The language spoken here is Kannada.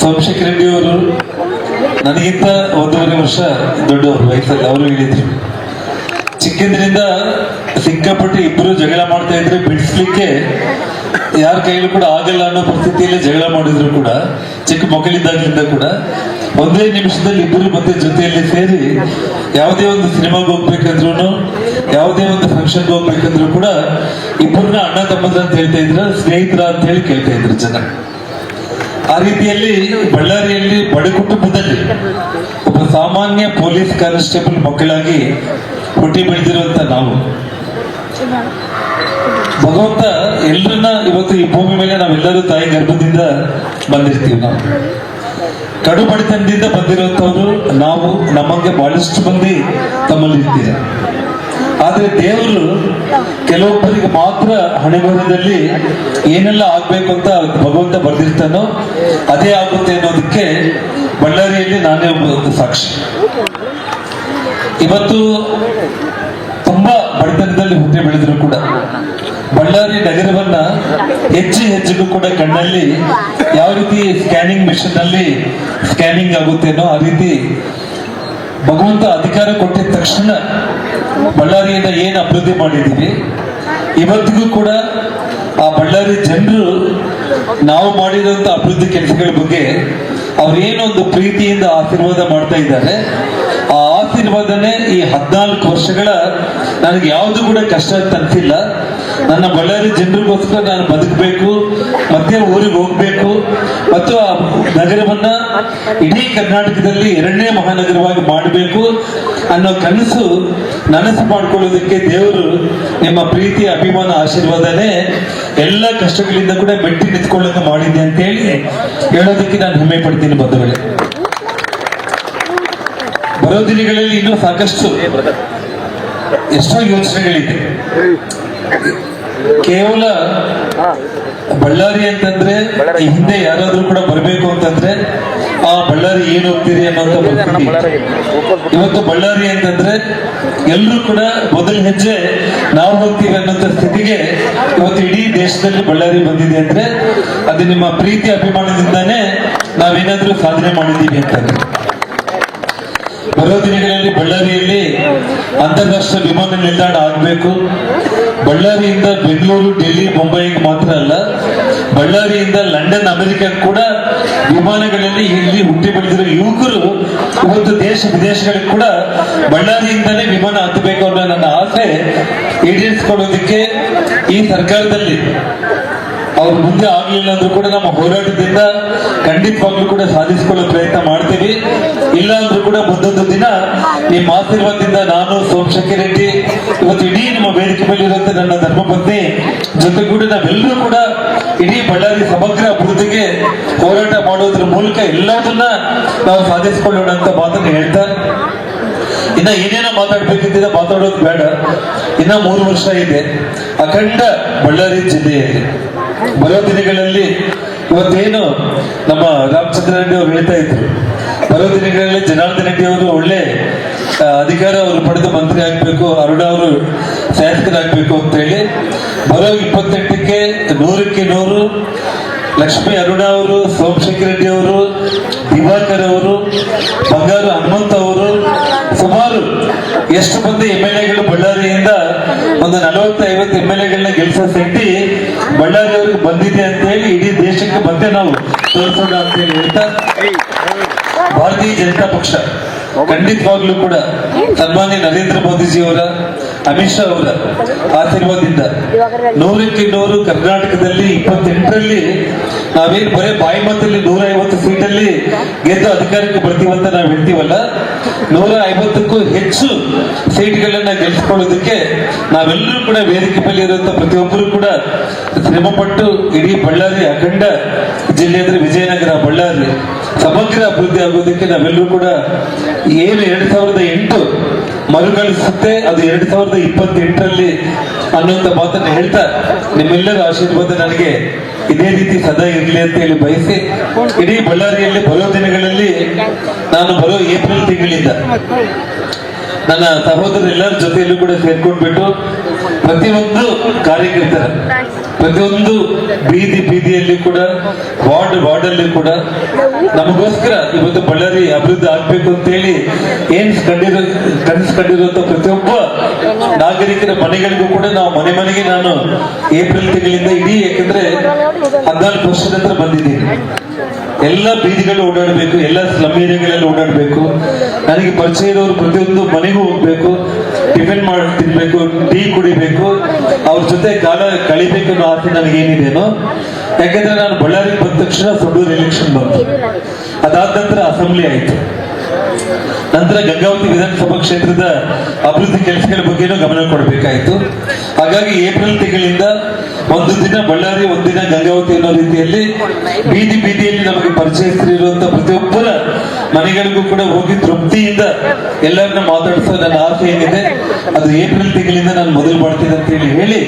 ಸೋಮಶೇಖರ್ ರೆಡ್ಡಿ ಅವರು ನನಗಿಂತ ಒಂದೂವರೆ ವರ್ಷ ದೊಡ್ಡವರು, ವಯಸ್ಸಲ್ಲಿ ಅವರು ಹೇಳಿದ್ರು. ಚಿಕ್ಕಂದಿನಿಂದ ಸಿಕ್ಕಾಪಟ್ಟೆ ಇಬ್ಬರು ಜಗಳ ಮಾಡ್ತಾ ಇದ್ರೆ, ಬಿಡಿಸ್ಲಿಕ್ಕೆ ಯಾರ ಕೈಲೂ ಕೂಡ ಆಗಲ್ಲ ಅನ್ನೋ ಪರಿಸ್ಥಿತಿಯಲ್ಲಿ ಜಗಳ ಮಾಡಿದ್ರು ಕೂಡ, ಚಿಕ್ಕ ಮಕ್ಕಳಿದ್ದಾಗಲಿಂದ ಕೂಡ. ಒಂದೇ ನಿಮಿಷದಲ್ಲಿ ಇಬ್ಬರು ಮತ್ತೆ ಜೊತೆಯಲ್ಲಿ ಸೇರಿ ಯಾವುದೇ ಒಂದು ಸಿನಿಮಾಗೆ ಹೋಗ್ಬೇಕಂದ್ರೂ ಯಾವುದೇ ಒಂದು ಫಂಕ್ಷನ್ಗೆ ಹೋಗ್ಬೇಕಂದ್ರೂ ಕೂಡ ಇಬ್ಬರನ್ನ ಅಣ್ಣ, ತಮ್ಮದ್ರ ಅಂತ ಹೇಳ್ತಾ ಇದ್ರು, ಸ್ನೇಹಿತರ ಅಂತ ಹೇಳಿ ಕೇಳ್ತಾ ಇದ್ರು ಜನ. ಆ ರೀತಿಯಲ್ಲಿ ಬಳ್ಳಾರಿಯಲ್ಲಿ ಬಡ ಕುಟುಂಬದಲ್ಲಿ ಒಬ್ಬ ಸಾಮಾನ್ಯ ಪೊಲೀಸ್ ಕಾನ್ಸ್ಟೇಬಲ್ ಮಕ್ಕಳಾಗಿ ಹುಟ್ಟಿ ಬೆಳೆದಿರುವಂತ ನಾವು. ಭಗವಂತ ಎಲ್ಲರನ್ನ ಇವತ್ತು ಈ ಭೂಮಿ ಮೇಲೆ ನಾವೆಲ್ಲರೂ ತಾಯಿ ಗರ್ಭದಿಂದ ಬಂದಿರ್ತೀವಿ ನಾವು. ಕಡು ಬಡತನದಿಂದ ಬಂದಿರುವಂತವ್ರು ನಾವು ನಮಗೆ ಬಹಳಷ್ಟು ಮಂದಿ ತಮ್ಮಲ್ಲಿ ಇರ್ತೀರ ಆದ್ರೆ ದೇವರು ಕೆಲವೊಬ್ಬರಿಗೆ ಮಾತ್ರ ಹಣೆಬರದಲ್ಲಿ ಏನೆಲ್ಲ ಆಗ್ಬೇಕು ಅಂತ ಭಗವಂತ ಬರ್ದಿರ್ತಾನೋ ಅದೇ ಆಗುತ್ತೆ ಅನ್ನೋದಕ್ಕೆ ಬಳ್ಳಾರಿಯಲ್ಲಿ ನಾನೇ ಒಬ್ಬ ಸಾಕ್ಷಿ. ಇವತ್ತು ತುಂಬಾ ಬಡತನದಲ್ಲಿ ಹುಟ್ಟಿ ಬೆಳೆದ್ರು ಕೂಡ. ಬಳ್ಳಾರಿ ನಗರವನ್ನ ಹೆಚ್ಚು ಹೆಚ್ಚಿಗೂ ಕೂಡ ಕಣ್ಣಲ್ಲಿ ಯಾವ ರೀತಿ ಸ್ಕ್ಯಾನಿಂಗ್ ಮಿಷನ್ ಅಲ್ಲಿ ಸ್ಕ್ಯಾನಿಂಗ್ ಆಗುತ್ತೇನೋ ಆ ರೀತಿ ಭಗವಂತ ಅಧಿಕಾರ ಕೊಟ್ಟಿದ ತಕ್ಷಣ ಬಳ್ಳಾರಿಯನ್ನ ಏನು ಅಭಿವೃದ್ಧಿ ಮಾಡಿದ್ದೀವಿ ಇವತ್ತಿಗೂ ಕೂಡ ಆ ಬಳ್ಳಾರಿ ಜನರು ನಾವು ಮಾಡಿರುವಂತ ಅಭಿವೃದ್ಧಿ ಕೆಲಸಗಳ ಬಗ್ಗೆ ಅವ್ರೇನೊಂದು ಪ್ರೀತಿಯಿಂದ ಆಶೀರ್ವಾದ ಮಾಡ್ತಾ ಇದ್ದಾರೆ. ಆ ಈ ಹದಿನಾಲ್ಕು ವರ್ಷಗಳ ನನಗೆ ಯಾವುದು ಕೂಡ ಕಷ್ಟ ಅನ್ಸಿಲ್ಲ. ನನ್ನ ಬಳ್ಳಾರಿ ಜನರಿಗೋಸ್ಕರ ನಾನು ಬದುಕಬೇಕು, ಮತ್ತೆ ಊರಿಗೆ ಹೋಗ್ಬೇಕು, ಮತ್ತು ಆ ನಗರವನ್ನ ಇಡೀ ಕರ್ನಾಟಕದಲ್ಲಿ ಎರಡನೇ ಮಹಾನಗರವಾಗಿ ಮಾಡಬೇಕು ಅನ್ನೋ ಕನಸು ನನಸು ಮಾಡ್ಕೊಳ್ಳೋದಕ್ಕೆ ದೇವರು ನಿಮ್ಮ ಪ್ರೀತಿ ಅಭಿಮಾನ, ಆಶೀರ್ವಾದನೇ ಎಲ್ಲ ಕಷ್ಟಗಳಿಂದ ಕೂಡ ಮೆಟ್ಟಿ ನಿಂತ್ಕೊಳ್ಳೋದು ಮಾಡಿದೆ ಅಂತ ಹೇಳಿ ಹೇಳೋದಕ್ಕೆ ನಾನು ಹೆಮ್ಮೆ ಪಡ್ತೀನಿ ಬಂಧುಗಳೇ. ಬರೋ ದಿನಗಳಲ್ಲಿ ಇನ್ನೂ ಸಾಕಷ್ಟು ಎಷ್ಟೋ ಯೋಚನೆಗಳಿದೆ. ಕೇವಲ ಬಳ್ಳಾರಿ ಅಂತಂದ್ರೆ, ಈ ಹಿಂದೆ ಯಾರಾದ್ರೂ ಕೂಡ ಬರಬೇಕು ಅಂತಂದ್ರೆ, ಆ ಬಳ್ಳಾರಿ ಏನು ಹೋಗ್ತೀರಿ ಅನ್ನೋಂತ ಇವತ್ತು ಬಳ್ಳಾರಿ ಅಂತಂದ್ರೆ ಎಲ್ಲರೂ ಕೂಡ ಮೊದಲ ಹೆಜ್ಜೆ ನಾವು ಹೋಗ್ತೀವಿ ಅನ್ನೋಂಥ ಸ್ಥಿತಿಗೆ ಇವತ್ತು ಇಡೀ ದೇಶದಲ್ಲಿ ಬಳ್ಳಾರಿ ಬಂದಿದೆ ಅಂದ್ರೆ, ಅದು ನಿಮ್ಮ ಪ್ರೀತಿ ಅಭಿಮಾನದಿಂದಾನೇ ನಾವೇನಾದ್ರೂ ಸಾಧನೆ ಮಾಡಿದ್ದೀವಿ ಅಂತಂದ್ರೆ. ಬರೋ ದಿನಗಳಲ್ಲಿ ಬಳ್ಳಾರಿಯಲ್ಲಿ ಅಂತಾರಾಷ್ಟ್ರೀಯ ವಿಮಾನ ನಿಲ್ದಾಣ ಆಗಬೇಕು. ಬಳ್ಳಾರಿಯಿಂದ ಬೆಂಗಳೂರು, ಡೆಲ್ಲಿ, ಮುಂಬೈಗೆ ಮಾತ್ರ ಅಲ್ಲ, ಬಳ್ಳಾರಿಯಿಂದ ಲಂಡನ್, ಅಮೆರಿಕ ಕೂಡ ವಿಮಾನಗಳಲ್ಲಿ ಇಲ್ಲಿ ಹುಟ್ಟಿ ಬೆಳೆದಿರೋ ಯುವಕರು ಇವತ್ತು ದೇಶ ವಿದೇಶಗಳಿಗೆ ಕೂಡ ಬಳ್ಳಾರಿಯಿಂದಲೇ ವಿಮಾನ ಹತ್ತಬೇಕು ಅನ್ನೋ ನನ್ನ ಆಸೆ ಈಡೇರಿಸಿಕೊಳ್ಳೋದಕ್ಕೆ ಈ ಸರ್ಕಾರದಲ್ಲಿ. ಅವ್ರು ಮುಂದೆ ಆಗ್ಲಿಲ್ಲ ಅಂದ್ರೂ ಕೂಡ ನಮ್ಮ ಹೋರಾಟದಿಂದ ಖಂಡಿತವಾಗ್ಲೂ ಕೂಡ ಸಾಧಿಸಿಕೊಳ್ಳೋ ಪ್ರಯತ್ನ ಮಾಡ್ತೀವಿ. ಇಲ್ಲ ಅಂದ್ರೂ ಕೂಡ ಮುಂದೊಂದು ದಿನ ನಿಮ್ಮ ಆಶೀರ್ವಾದದಿಂದ ನಾನು ಸೋಮಶೇಖರ್ ರೆಡ್ಡಿ, ಇವತ್ತು ಇಡೀ ನಿಮ್ಮ ವೇದಿಕೆ ಮೇಲೆ ಇರುವಂತ ನನ್ನ ಧರ್ಮಪತ್ನಿ ಜೊತೆಗೂಡಿ ನಾವೆಲ್ಲರೂ ಕೂಡ ಇಡೀ ಬಳ್ಳಾರಿ ಸಮಗ್ರ ಅಭಿವೃದ್ಧಿಗೆ ಹೋರಾಟ ಮಾಡೋದ್ರ ಮೂಲಕ ಎಲ್ಲದನ್ನ ನಾವು ಸಾಧಿಸಿಕೊಳ್ಳೋಣ ಅಂತ ಮಾತನ್ನ ಹೇಳ್ತಾ ಇನ್ನ ಏನೇನೋ ಮಾತಾಡ್ಬೇಕಿದ್ದ ಮಾತಾಡೋದು ಬೇಡ. ಇನ್ನ ಮೂರು ವರ್ಷ ಇದೆ. ಅಖಂಡ ಬಳ್ಳಾರಿ ಜಿಲ್ಲೆಯಲ್ಲಿ. ಬರೋ ದಿನಗಳಲ್ಲಿ ಇವತ್ತೇನು ನಮ್ಮ ರಾಮಚಂದ್ರ ರೆಡ್ಡಿ ಅವರು ಹೇಳ್ತಾ ಇದ್ರು. ಬರೋ ದಿನಗಳಲ್ಲಿ ಜನಾರ್ದನ್ ರೆಡ್ಡಿ ಅವರು ಒಳ್ಳೆ ಅಧಿಕಾರ ಅವರು ಪಡೆದು ಮಂತ್ರಿ ಆಗ್ಬೇಕು, ಅರುಣ ಅವರು ಶಾಸಕರಾಗಬೇಕು ಅಂತ ಹೇಳಿ ಬರೋ ಇಪ್ಪತ್ತೆಂಟಕ್ಕೆ ನೂರಕ್ಕೆ ನೂರು ಲಕ್ಷ್ಮೀ ಅರುಣ ಅವರು, ಸೋಮಶೇಖರ್ ರೆಡ್ಡಿ ಅವರು, ದಿವಾಕರ್ ಅವರು, ಬಂಗಾರು ಹನುಮಂತ ಅವರು ಸುಮಾರು ಎಷ್ಟು ಮಂದಿ ಎಂ ಎಲ್ ಎಗಳು ಬಳ್ಳಾರಿಯಿಂದ ಒಂದು ನಲವತ್ತು ಐವತ್ತು ಎಂ ಎಲ್ ಎಗಳನ್ನ ಗೆಲ್ಸೋ ಸೆಟ್ಟಿ ಬಳ್ಳಾರಿ ಅವ್ರಿಗೆ ಬಂದಿದೆ ಅಂತ ಹೇಳಿ ಇಡೀ ದೇಶಕ್ಕೆ ಮತ್ತೆ ನಾವು ತೋರಿಸೋಣ ಅಂತ ಹೇಳಿ ಹೇಳ್ತಾ ಭಾರತೀಯ ಜನತಾ ಪಕ್ಷ, ಖಂಡಿತವಾಗ್ಲೂ ಕೂಡ ಸನ್ಮಾನ್ಯ ನರೇಂದ್ರ ಮೋದಿಜಿ ಅವರ, ಅಮಿತ್ ಶಾ ಅವರ ಆಶೀರ್ವಾದದಿಂದ ನೂರಕ್ಕೆ ನೂರು ಕರ್ನಾಟಕದಲ್ಲಿ ಇಪ್ಪತ್ತೆಂಟರಲ್ಲಿ ನಾವೇನು ಬರೀ ಬಾಯಿ ಮತ್ತಲ್ಲಿ ನೂರ ಐವತ್ತು ಸೀಟಲ್ಲಿ ಗೆದ್ದು ಅಧಿಕಾರಕ್ಕೆ ಬರ್ತೀವಂತ ನಾವು ಹೇಳ್ತೀವಲ್ಲ? ನೂರ ಐವತ್ತಕ್ಕೂ ಹೆಚ್ಚು ಸೀಟ್ಗಳನ್ನ ಗೆಲ್ಸ್ಕೊಳ್ಳೋದಕ್ಕೆ ನಾವೆಲ್ಲರೂ ಕೂಡ ವೇದಿಕೆ ಮೇಲೆ ಇರುವಂತ ಪ್ರತಿಯೊಬ್ಬರು ಕೂಡ ಶ್ರಮಪಟ್ಟು ಇಡೀ ಬಳ್ಳಾರಿ ಅಖಂಡ ಜಿಲ್ಲೆ ಅಂದ್ರೆ ವಿಜಯನಗರ ಬಳ್ಳಾರಿ ಸಮಗ್ರ ಅಭಿವೃದ್ಧಿ ಆಗೋದಕ್ಕೆ ನಾವೆಲ್ಲರೂ ಕೂಡ ಏನು ಎರಡ್ ಸಾವಿರದ ಎಂಟು ಮರುಕಳಿಸುತ್ತೆ, ಅದು ಎರಡ್ ಸಾವಿರದ ಇಪ್ಪತ್ತೆಂಟರಲ್ಲಿ ಅನ್ನುವಂತ ಮಾತನ್ನ ಹೇಳ್ತಾ ನಿಮ್ಮೆಲ್ಲರ ಆಶೀರ್ವಾದ ನನಗೆ ಇದೇ ರೀತಿ ಸದಾ ಇರಲಿ ಅಂತ ಹೇಳಿ ಬಯಸಿ, ಇಡೀ ಬಳ್ಳಾರಿಯಲ್ಲಿ ಬರೋ ದಿನಗಳಲ್ಲಿ ನಾನು ಬರೋ ಏಪ್ರಿಲ್ ತಿಂಗಳಿಂದ ನನ್ನ ಸಹೋದರ ಎಲ್ಲರ ಜೊತೆಯಲ್ಲೂ ಕೂಡ ಸೇರ್ಕೊಂಡ್ಬಿಟ್ಟು ಪ್ರತಿಯೊಂದು ಕಾರ್ಯಕರ್ತರ. ಪ್ರತಿಯೊಂದು ಬೀದಿ ಬೀದಿಯಲ್ಲಿ ಕೂಡ ವಾರ್ಡ್ ವಾರ್ಡ್ ಅಲ್ಲಿ ಕೂಡ ನಮಗೋಸ್ಕರ ಇವತ್ತು ಬಳ್ಳಾರಿ ಅಭಿವೃದ್ಧಿ ಆಗ್ಬೇಕು ಅಂತ ಹೇಳಿ ಏನ್ ಕಂಡಿರೋ ಕನಸು ಕಂಡಿರುವಂತ ಪ್ರತಿಯೊಬ್ಬ ನಾಗರಿಕರ ಮನೆಗಳಿಗೂ ಕೂಡ ನಾವು ಮನೆ ಮನೆಗೆ ನಾನು ಏಪ್ರಿಲ್ ತಿಂಗಳಿಂದ ಇಡೀ ಯಾಕಂದ್ರೆ ಹದಿನಾಲ್ಕು ವರ್ಷದ ನಂತರ ಬಂದಿದ್ದೀನಿ. ಎಲ್ಲ ಬೀದಿಗಳು ಓಡಾಡಬೇಕು ಎಲ್ಲ ಸ್ಲಮ್ ಏರಿಯಾಗಳಲ್ಲಿ ಓಡಾಡಬೇಕು. ನನಗೆ ಪರಿಚಯ ಇರೋರು ಪ್ರತಿಯೊಂದು ಮನೆಗೂ ಹೋಗ್ಬೇಕು ಟಿಫಿನ್ ಮಾಡಿ ತಿನ್ಬೇಕು ಟೀ ಕಳಿಬೇಕು ಅನ್ನೋ ಆಸೆ ನನಗೇನಿದೆನೋ, ಯಾಕಂದ್ರೆ ನಾನು ಬಳ್ಳಾರಿಗೆ ಬಂದ ತಕ್ಷಣ ಸೊಡೂರು ಎಲೆಕ್ಷನ್ ಬಂತು. ಅದಾದ ನಂತರ ಅಸೆಂಬ್ಲಿ ಆಯ್ತು. ನಂತರ ಗಂಗಾವತಿ ವಿಧಾನಸಭಾ ಕ್ಷೇತ್ರದ ಅಭಿವೃದ್ಧಿ ಕೆಲಸಗಳ ಬಗ್ಗೆನೂ ಗಮನ ಕೊಡಬೇಕಾಯಿತು. ಹಾಗಾಗಿ ಏಪ್ರಿಲ್ ತಿಂಗಳಿಂದ ಒಂದು ದಿನ ಬಳ್ಳಾರಿ ಒಂದಿನ ಗಂಗಾವತಿ ಅನ್ನೋ ರೀತಿಯಲ್ಲಿ ಬೀದಿ ಬೀದಿಯಲ್ಲಿ ನಮಗೆ ಪರಿಚಯಿಸಿರುವಂತ ಪ್ರತಿಯೊಬ್ಬರ ಮನೆಗಳಿಗೂ ಕೂಡ ಹೋಗಿ ತೃಪ್ತಿಯಿಂದ ಎಲ್ಲರನ್ನ ಮಾತಾಡಿಸೋ ನನ್ನ ಆಸೆ ಏನಿದೆ, ಅದು ಏಪ್ರಿಲ್ ತಿಂಗಳಿಂದ ನಾನು ಮೊದಲು ಮಾಡ್ತೀನಿ ಅಂತ ಹೇಳಿ ಹೇಳಿ